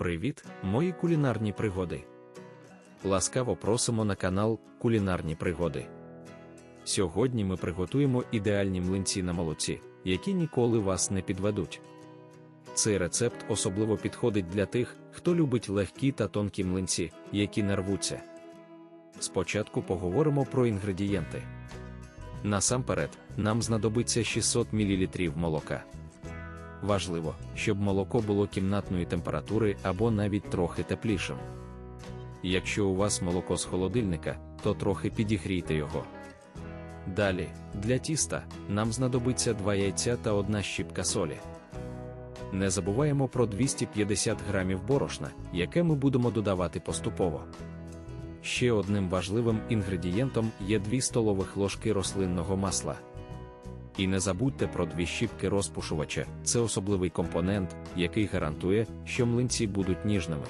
Привіт, мої кулінарні пригоди. Ласкаво просимо на канал Кулінарні пригоди. Сьогодні ми приготуємо ідеальні млинці на молоці, які ніколи вас не підведуть. Цей рецепт особливо підходить для тих, хто любить легкі та тонкі млинці, які не рвуться. Спочатку поговоримо про інгредієнти. Насамперед, нам знадобиться 600 мл молока. Важливо, щоб молоко було кімнатної температури або навіть трохи теплішим. Якщо у вас молоко з холодильника, то трохи підігрійте його. Далі, для тіста, нам знадобиться 2 яйця та 1 щіпка солі. Не забуваємо про 250 грамів борошна, яке ми будемо додавати поступово. Ще одним важливим інгредієнтом є 2 столових ложки рослинного масла. І не забудьте про дві щіпки розпушувача, це особливий компонент, який гарантує, що млинці будуть ніжними.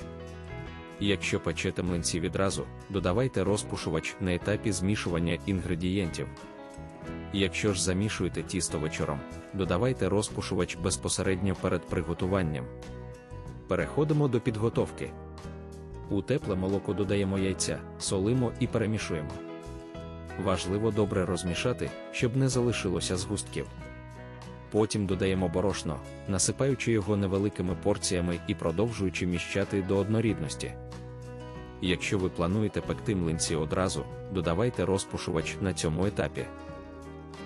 Якщо печете млинці відразу, додавайте розпушувач на етапі змішування інгредієнтів. Якщо ж замішуєте тісто вечором, додавайте розпушувач безпосередньо перед приготуванням. Переходимо до підготовки. У тепле молоко додаємо яйця, солимо і перемішуємо. Важливо добре розмішати, щоб не залишилося згустків. Потім додаємо борошно, насипаючи його невеликими порціями і продовжуючи міщати до однорідності. Якщо ви плануєте пекти млинці одразу, додавайте розпушувач на цьому етапі.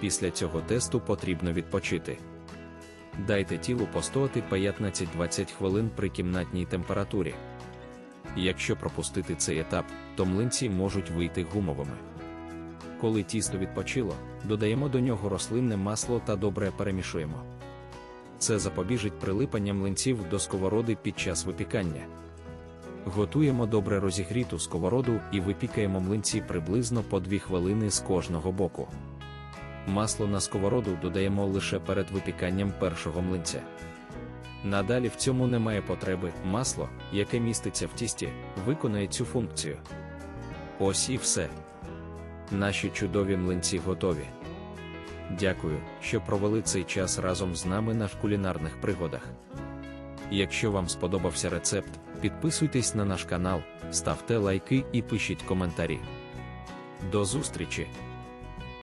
Після цього тесту потрібно відпочити. Дайте тілу постояти 15-20 хвилин при кімнатній температурі. Якщо пропустити цей етап, то млинці можуть вийти гумовими. Коли тісто відпочило, додаємо до нього рослинне масло та добре перемішуємо. Це запобіжить прилипання млинців до сковороди під час випікання. Готуємо добре розігріту сковороду і випікаємо млинці приблизно по 2 хвилини з кожного боку. Масло на сковороду додаємо лише перед випіканням першого млинця. Надалі в цьому немає потреби, масло, яке міститься в тісті, виконає цю функцію. Ось і все. Наші чудові млинці готові. Дякую, що провели цей час разом з нами на кулінарних пригодах. Якщо вам сподобався рецепт, підписуйтесь на наш канал, ставте лайки і пишіть коментарі. До зустрічі!